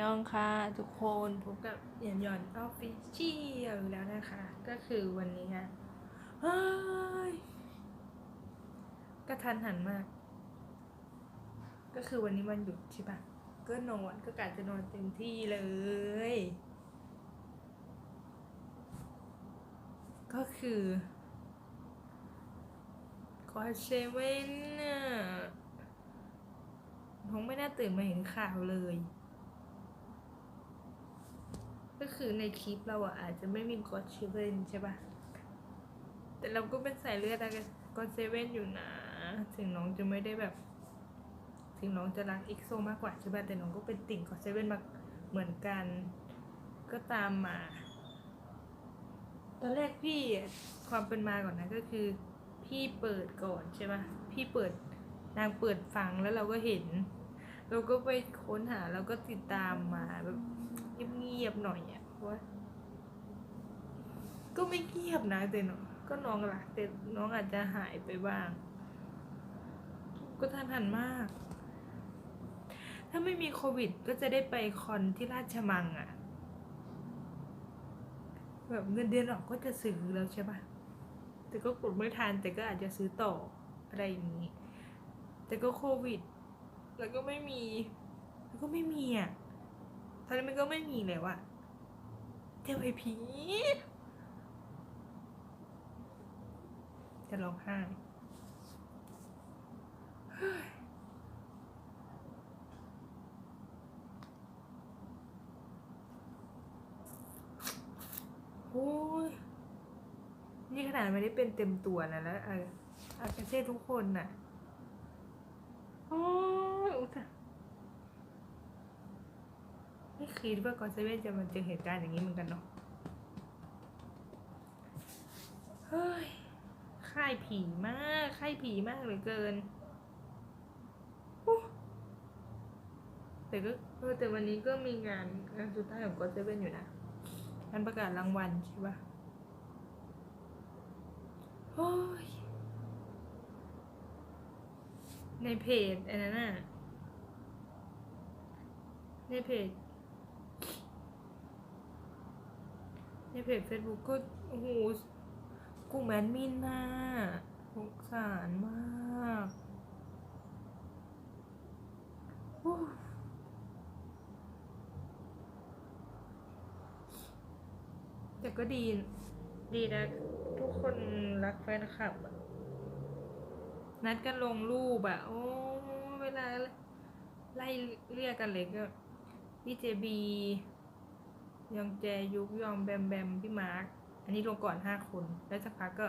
ยองค่ะทุกคนพบกับเหยียนหย่อนออฟฟิเชียลแล้วนะคะ ก็คือวันนี้ค่ะกระทันหันมาก ก็คือวันนี้วันหยุดใช่ปะก็นอนก็กะจะนอนเต็มที่เลย ก็คือคอเซเว่นน่ะน้องไม่น่าตื่นมาเห็นข่าวเลย ก็คือในคลิปเราอะอาจจะไม่มีกอดเชเว่นใช่ปะแต่เราก็เป็นสายเลือดกอดเซเว่นอยู่นะ ถึงน้องจะไม่ได้แบบ ถึงน้องจะรักอีกโซมากกว่าใช่ปะแต่น้องก็เป็นติ่งกอดเซเว่นมาเหมือนกัน ก็ตามมา ตอนแรกพี่ความเป็นมาก่อนนะก็คือ พี่เปิดก่อนใช่ปะพี่เปิดนางเปิดฟังแล้วเราก็เห็น เราก็ไปค้นหาแล้วก็ติดตามมาแบบเงียบๆหน่อยอะ เพราะก็ไม่เงียบนะแต่น้องก็น้องรักแต่น้องอาจจะหายไปบ้าง ก็ทันหันมาก ถ้าไม่มีโควิดก็จะได้ไปคอนที่ราชมังอะ แบบเงินเดือนออกก็จะซื้อแล้วใช่ปะแต่ก็กดไม่ทันแต่ก็อาจจะซื้อต่ออะไรอย่างนี้ แต่ก็โควิด แล้วก็ไม่มี แล้วก็ไม่มีอะตอนนี้มันก็ไม่มีแล้วอะ เทวไอพีจะร้องไห้โอ้ยนี่ขนาดไม่ได้เป็นเต็มตัวนะแล้วอออากเซ่ทุกคนน่ะ โอ้ยอุยตาย ไม่คิดว่ากอนเซเว่นจะมาเจอเหตุการณ์อย่างนี้เหมือนกันเนาะเฮ้ยค่ายผีมากค่ายผีมากเหลือเกินแต่ก็เออแต่วันนี้ก็มีงานงานสุดท้ายของกอนเซเว่นอยู่นะงานประกาศรางวัลใช่ปะโอ้ยในเพจอันนั้นน่ะในเพจ ในเพจ Facebook ก็โอ้โหกลุ่มแอดมินน่ะสงสารมากโอ้แต่ก็ดี ดีนะ ทุกคนรักแฟนคลับอะนัดกันลงรูปอะโอ้เวลาไล่เรียกกันเลยก็พี่เจบี ยองแจยุกยองแบมแบมพี่มาร์คอันนี้ลงก่อนห้าคน แล้วสักพักก็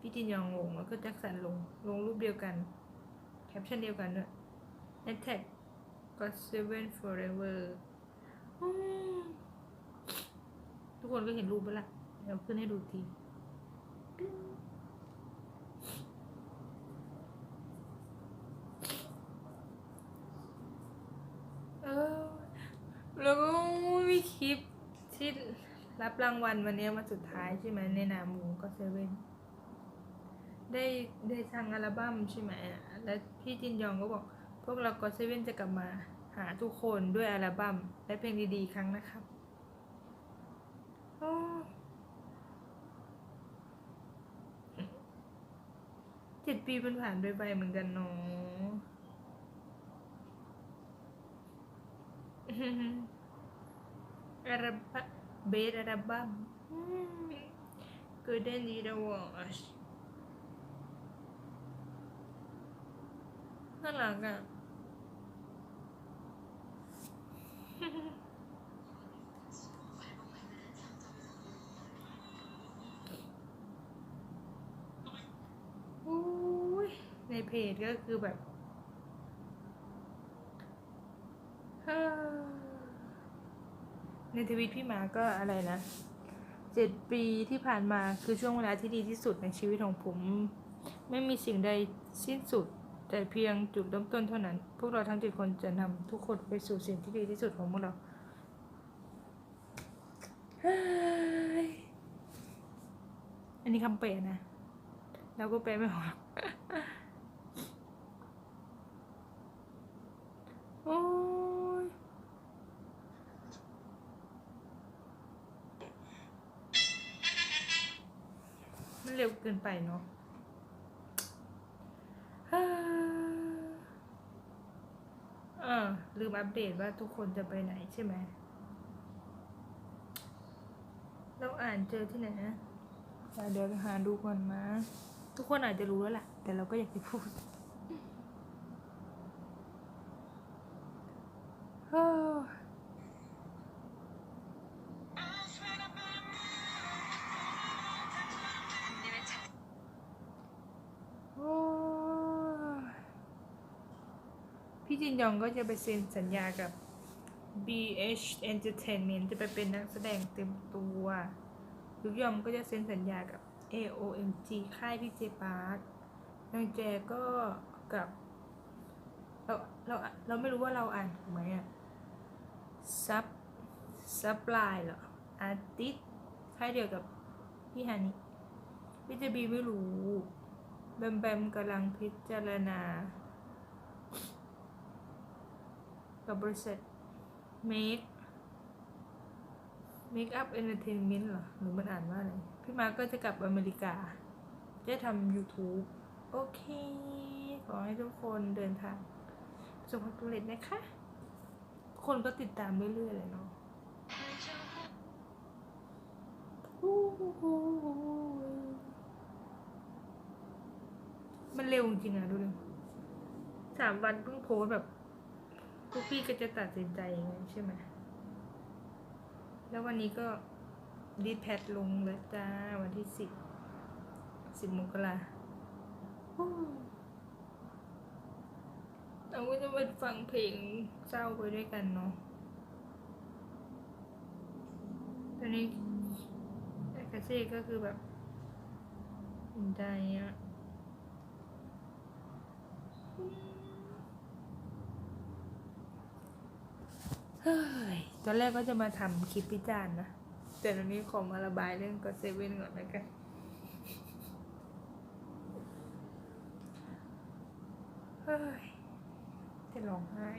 พี่จินยองลงแล้วก็แจ็คสันลงลงรูปเดียวกัน แคปชั่นเดียวกันด้วยแฮชแท็ก got seven forever อืมทุกคนก็เห็นรูปไปละเดี๋ยวขึ้นให้ดูทีเออแล้วก็มีคลิป ที่รับรางวัลวันนี้มาสุดท้ายใช่ไหมในนามวงก็เซเว่นได้ได้ทางอัลบั้มใช่ไหมแล้วพี่จินยองก็บอก พวกเราก็เซเว่นจะกลับมาหาทุกคนด้วยอัลบั้มและเพลงดีๆ ครั้งนะครับเจ็ดปีมันผ่านไปไวเหมือนกันเนาะ อัลบั้มเบสอัลบั้มกูเดนดีดวอชน่ารักอะอุ้ยในเพจก็คือแบบเฮ้อ ในทวิตพี่มาก็อะไรนะเจ็ดปีที่ผ่านมาคือช่วงเวลาที่ดีที่สุดในชีวิตของผม ไม่มีสิ่งใดสิ้นสุด แต่เพียงจุดเริ่มต้นเท่านั้น พวกเราทั้งเจ็ดคนจะนำทุกคนไปสู่สิ่งที่ดีที่สุดของพวกเราอันนี้คำเปลนะเราก็แปลไม่ออกโอ้ เร็วเกินไปเนาะฮ่าเออลืมอัปเดตว่าทุกคนจะไปไหนใช่ไหม เราอ่านเจอที่ไหนนะ เดี๋ยวหาดูก่อนมา ทุกคนอาจจะรู้แล้วแหละแต่เราก็อยากจะพูด พี่จินยองก็จะไปเซ็นสัญญากับ BH Entertainment จะไปเป็นนักแสดงเต็มตัวยุกยอมก็จะเซ็นสัญญากับ AOMG ค่ายพี่เจปาร์คนางแจก็กับ เราเราเราไม่รู้ว่าเราอ่านถูกไหมอะซับซับไลน์เหรออาร์ติสค่ายเดียวกับพี่ฮานิพี่เจบีไม่รู้ แบมแบมกำลังพิจารณา กับบริษัท Make Make Up Entertainment เหรอหรือมันอ่านว่าอะไร พี่มาก็จะกลับอเมริกา จะทำ YouTube โอเค ขอให้ทุกคนเดินทางประสบความสำเร็จนะคะ คนก็ติดตามเรื่อยๆเลยเนาะมันเร็วจริงอะดูดิสามวันเพิ่งโพสแบบ พวกพี่ก็จะตัดสินใจยังไงใช่ไหมแล้ววันนี้ก็ดีดแพดลงแล้วจ้า วันที่สิบสิบมกราเราก็จะไปฟังเพลงเศร้าไปด้วยกันเนาะตอนนี้แอคาเซ่ก็คือแบบสนใจอะเฮ้ย ตอนแรกก็จะมาทำคลิปพิจารณ์นะ แต่ตอนนี้ขอมาระบายเรื่องก็เซเว่นก่อนแล้วกัน เฮ้ยจะร้องไห้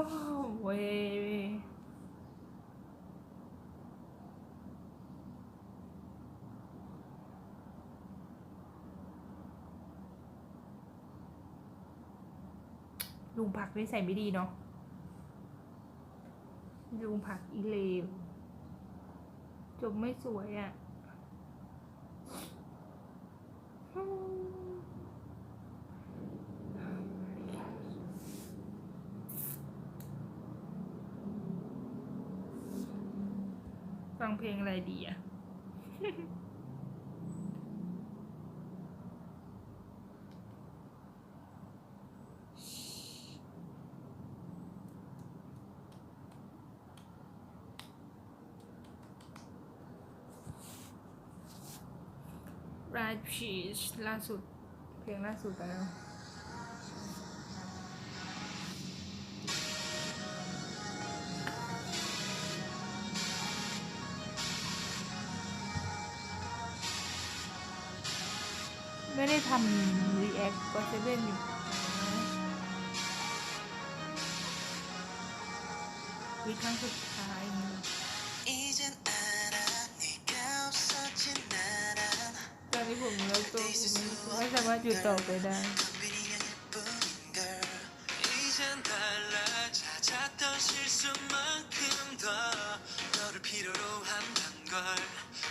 โอ้เว้ยลุงผักนิสัยไม่ดีเนาะ ลุงผักอีเลว จบไม่สวยอะ่ะ ฟังเพลง อะไรดีอะ r i d Peach ล่าสุด เพลงล่าสุดไปแล้ว ไม่ได้ทำ react ก็เซเว่นอยู่วิครั้งสุดท้ายนี่ 이젠 알아 네가 없어진 나란 ตอนนี้ผมแล้วตัวผมไม่สามารถอยู่ต่อไปได้ 덤비리가 예쁜걸 이젠 달라 찾았던 실수만큼 더 너를 필요로 한단 걸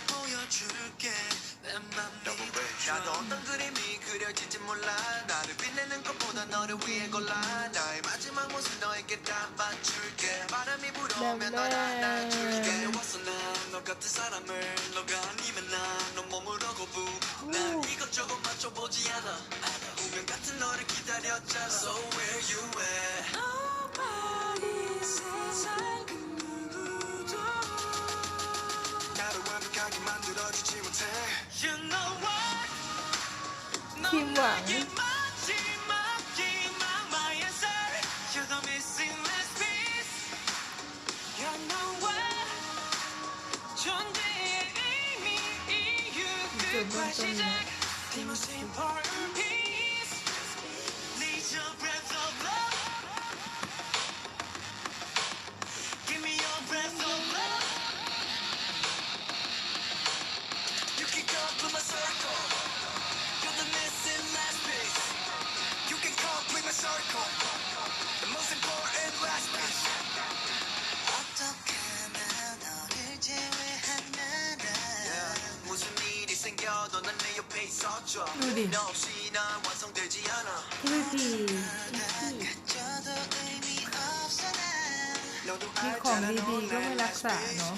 보여줄게 내맘 나도 어 그려질지 몰라. 나를 빛내는 것보다 너를 위해 골라. 나의 마지막 모습 너에게 다 바줄게. 바람이 불어오면 널 안아줄게. 왔어 난너 같은 사람을 너가 아니면 난너 몸으로 거부. 난 이것저것 맞춰보지 않아. 운명 같은 너를 기다렸잖아. So where you at? Nobody 세상 그 누구도 나를 완벽하게 만들어주지 못해. You know what ทีมหวัง The most important piece. ดูดิดูดิมีของดีๆก็ไม่รักษาเนาะ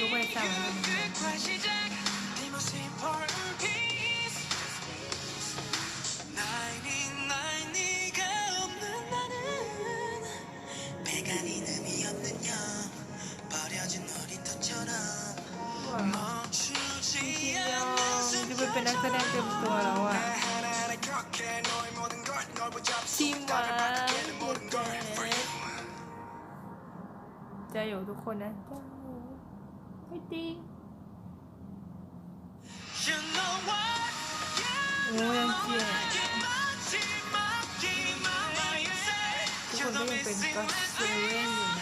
의미เพ 화이팅! 오연기에 그거 내가 빼니까 오연이네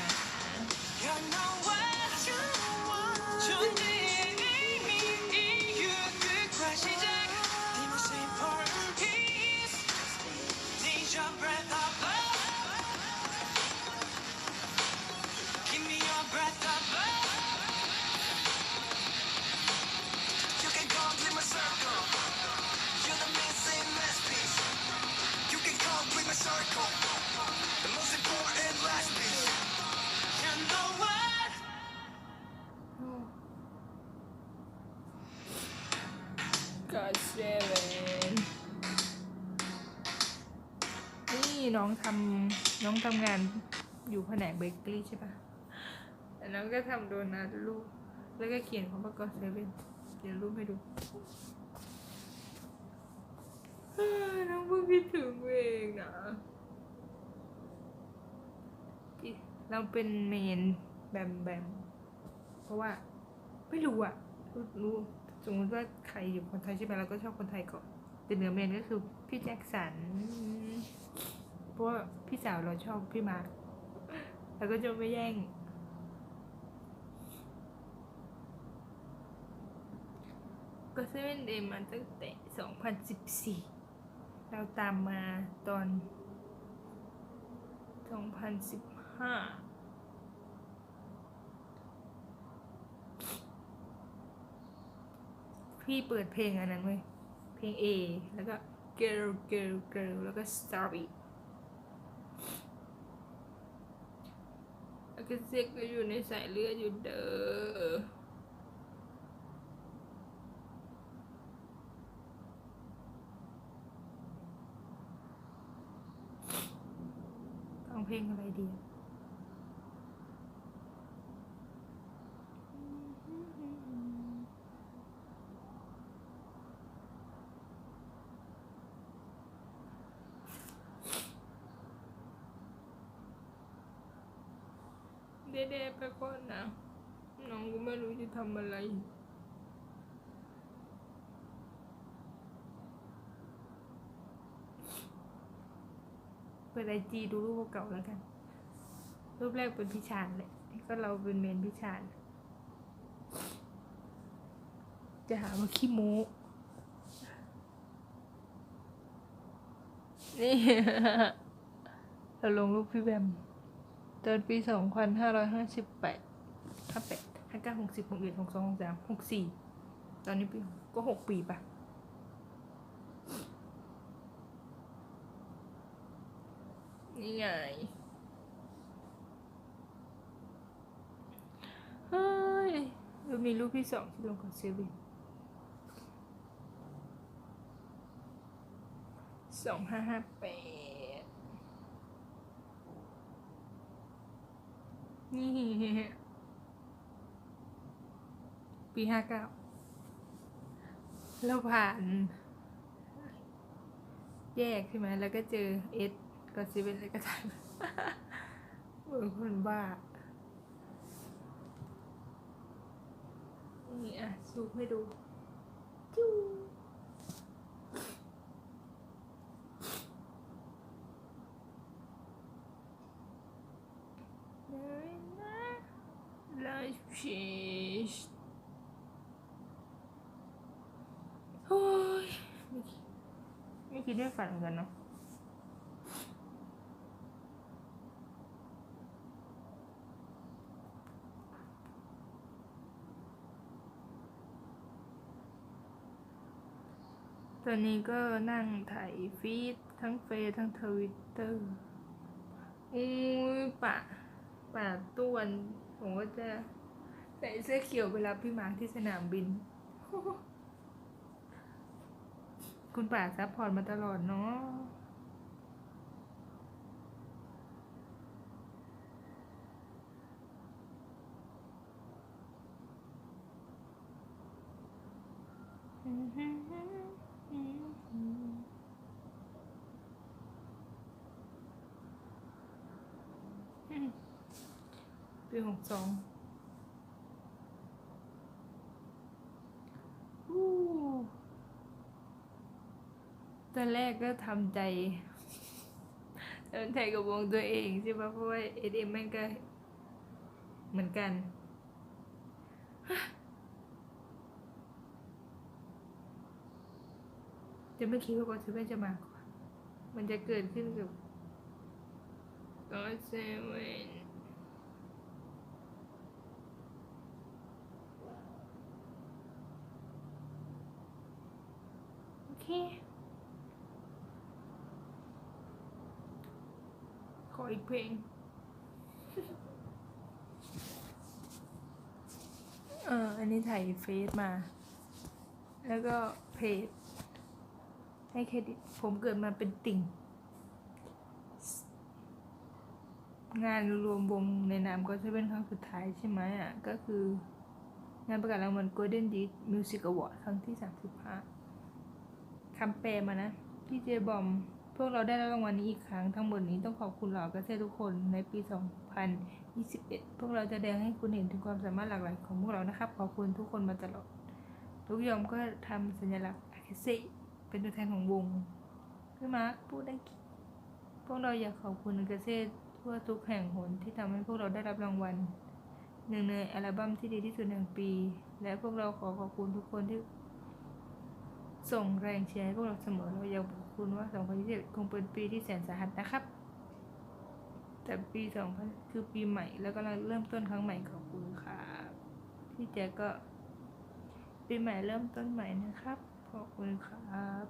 ทำงานอยู่แผนกเบเกอรี่ใช่ปะแล้วก็ทำโดนัทลูกแล้วก็เขียนคำว่าก็เซเว่นเดี๋ยวรูปให้ดูน้องเพิ่งคิดถึงเองนะเราเป็นเมนแบมแบมเพราะว่าไม่รู้อะรู้รู้สมมติว่าใครอยู่คนไทยใช่ไหมเราก็ชอบคนไทยก่อนแต่เหนือเมนก็คือพี่แจ็คสัน เพราะว่าพี่สาวเราชอบพี่มาร์คแล้วก็จะไม่แย่ง ก็เซเว่นเดย์มาตั้งแต่สองพันสิบสี่เราตามมาตอนสองพันสิบห้าพี่เปิดเพลงอันนั้นเว้ย เพลง A แล้วก็ girl girl girl แล้วก็ starry แล้วก็เซ็กก็อยู่ในสายเลือดอยู่เด้อต้องเพลงอะไรดี เด็ๆไปก่อนนะน้องก็ไม่รู้จะทำอะไรเปิดไอจีดูรูปเก่าแล้วกัน รูปแรกเป็นพิชานแหละก็เราเป็นเมนพิชาน จะหาว่าขี้โม้นี่ เราลงรูปพี่แบม ตอนปีสองพันห้าร้อยห้าสิบแปดห้าแปดห้าเก้าหกสิบหกเอ็ดหกสองหกสามหกสี่ตอนนี้ปีก็หกปีปะนี่ไงเฮ้ยเรามีรูปที่สองที่ลงกับเซเว่นสองห้าห้าแปด นี่ปีห้าเก้าเราผ่าน แยกใช่ไหม แล้วก็เจอเอสก็ซีเป็นแล้วก็ทันเหมือนคนบ้า นี่อะซูมให้ดูจู้เลยนะไลฟ์ชีสโอ้ยไม่คิดไม่คิ ดไม่ฝันเหมือนกันเนาะตอนนี้ก็นั่งถ่ายฟีดทั้งเฟซทั้งทวิตเตอร์อุ้ยป่าป่าต้วนผมก็จะใส่เสื้อเขียวไปรับพี่มาร์ที่สนามบิน คุณป่าซัพพอร์ตมาตลอดเนาะปีหกสอง ตอนแรกก็ทำใจทำใจกับวงตัวเองใช่ปะเพราะว่าเอเอ็มแม่งก็เหมือนกัน จะไม่คิดว่าก็จะไม่จะมาก่อนมันจะเกิดขึ้นกับก็เซเว่นโอเค ออีกเพลง เออ อันนี้ถ่ายเฟซมา แล้วก็เพจ ให้เครดิต ผมเกิดมาเป็นติ่ง งานรวมวงในนามก็จะเป็นครั้งสุดท้ายใช่ไหมอะ ก็คืองานประกาศรางวัล Golden Disc Music Award ครั้งที่ 35คำแปลมานะ พี่เจบอม พวกเราได้รับรางวัลนี้อีกครั้งทั้งหมดนี้ต้องขอบคุณเหล่าเกษตรทุกคนในปี 2021 พวกเราจะแสดงให้คุณเห็นถึงความสามารถหลากหลายของพวกเรานะครับ ขอบคุณทุกคนมาตลอดทุกยอมก็ทำสัญลักษณ์อาเคเซเป็นตัวแทนของวงพี่มาร์คพูดได้กี่พวกเราอยากขอบคุณเกษตรทั่วทุกแห่งหนที่ทำให้พวกเราได้รับรางวัลหนึ่งในอัลบั้มที่ดีที่สุดแห่งปี และพวกเราขอขอบคุณทุกคนที่ส่งแรงเชียร์ให้พวกเราเสมอเราอยาก คุณว่า 2021 คงเป็นปีที่แสนสาหัสนะครับ แต่ปี 2000 คือปีใหม่ แล้วก็เริ่มต้นครั้งใหม่ของคุณครับพี่แจกก็ ปีใหม่เริ่มต้นใหม่นะครับ ขอบคุณครับ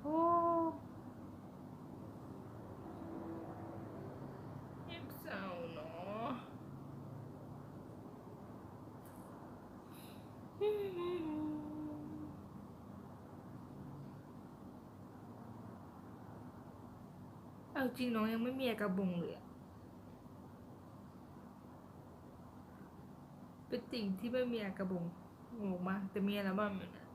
โอ้เอ็บเศร้าเนาะ เอา จริงน้องยังไม่มีกระบงเลยอะเป็นติ่งที่ไม่มีกระบงงงมากแต่มีอัลบั้มอยู่นะ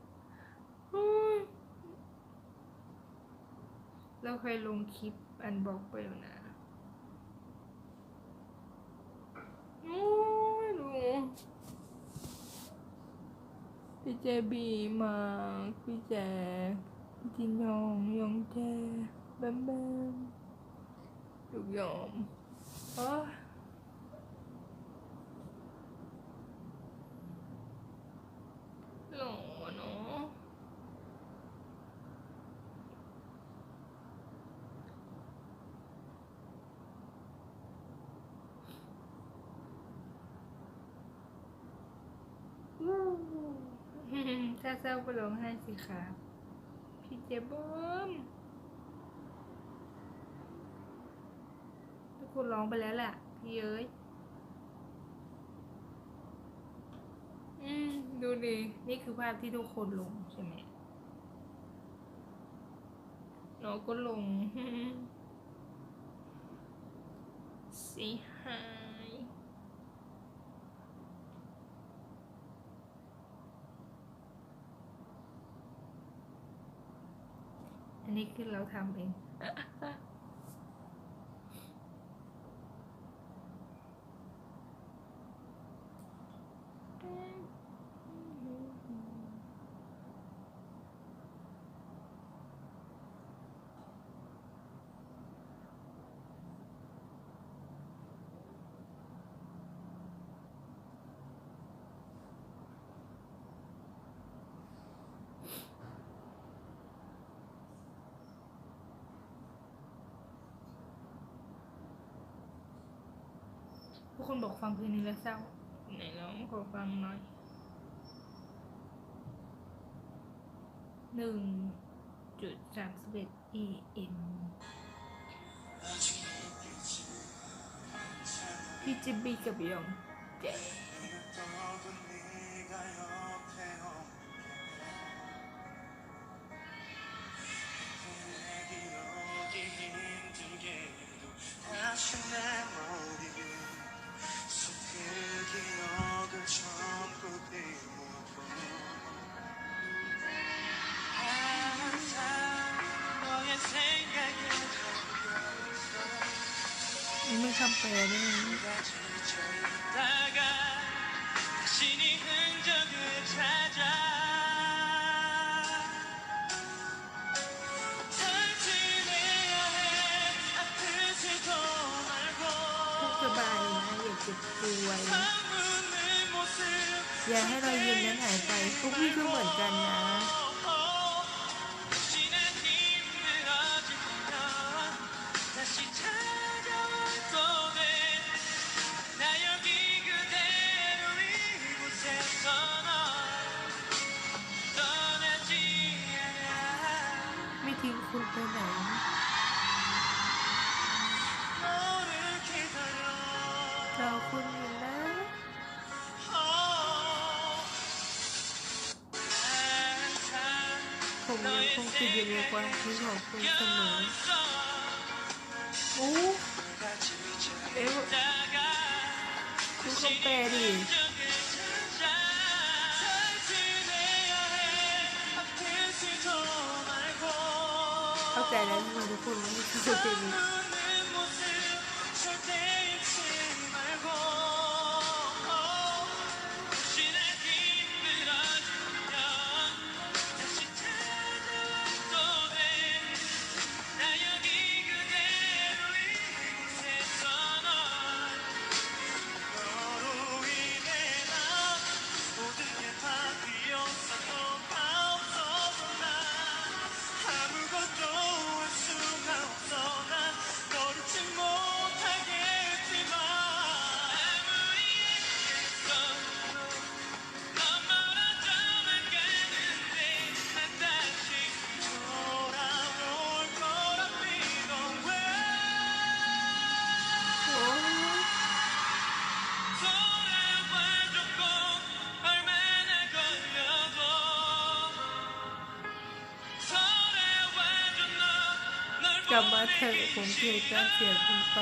เราเคยลงคลิปอันบอกไปอยู่นะโอ้ยดูพี่เจบีมาพี่แจพี่จินยองยองแจแบมแบม ลูกยอมโอ้หล่อเนาะถ้าเศร้าก็ร้องไห้สิครับพี่เจบอมทุก คนร้องไปแล้วแหละพี่เอ้ยอืมดูดินี่คือภาพที่ทุกคนลงใช่ไหมน้องก็ลงสีหายอันนี้คือเราทำเอง ทุก คนบอกฟังเพลงนี้แล้วเศร้าไหนลองขอฟังหน่อยหนึ่งจุดสามสิบเอ็ด EM พี่จิบบี้กับยองเจ 도 ต้องส 말고 บายนะอย่าเจ็บป่วย 사무는 모습 อย่าให้รอยยิ้มนั้นหายไปพวกพี่ก็เหมือนกันนะ รอคุณอยู่นะ ผมยังคงติดอยู่ในความคิดของคุณเสมอโอ้เอ๊ะดูคำแปลดิเข้าใจแล้วทำไมทุกคนไม่เข้าใจนี้나 กลับมาเถอะผมเกลียดการเสียคุณไป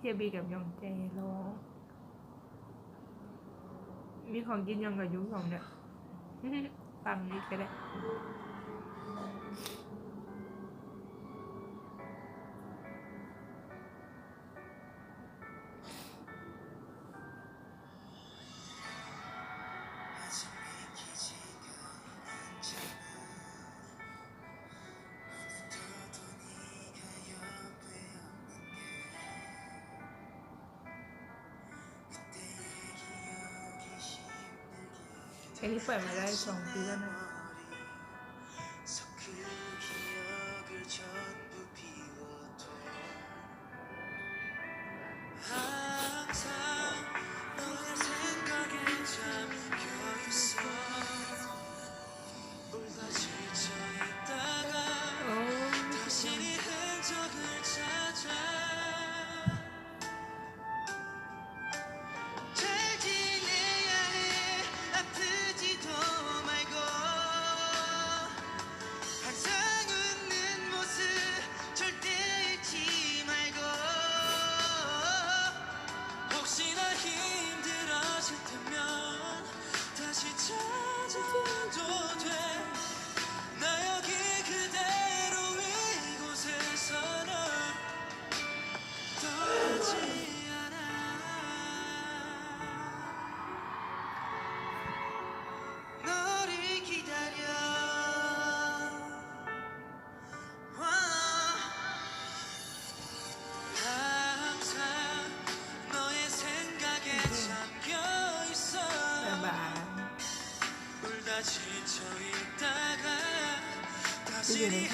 เจบีกับยองเจร้องมีของกินยองกับยุ้งสองเนี่ยฟังนี้ก็ได้ เพลงนี้เปิดมาได้สองปีแล้วนะ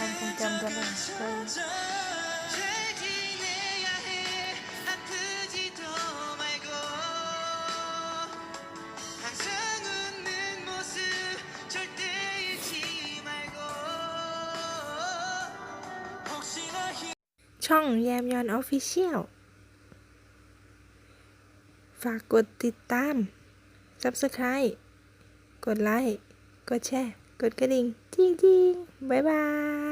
ความทรงจำย้นหลัช่องแยมยอนออฟฟิเชียลฝากกดติดตาม Subscribe กดไลค์ กดแชร์ กดกระดิ่งจริงๆ บ๊ายบาย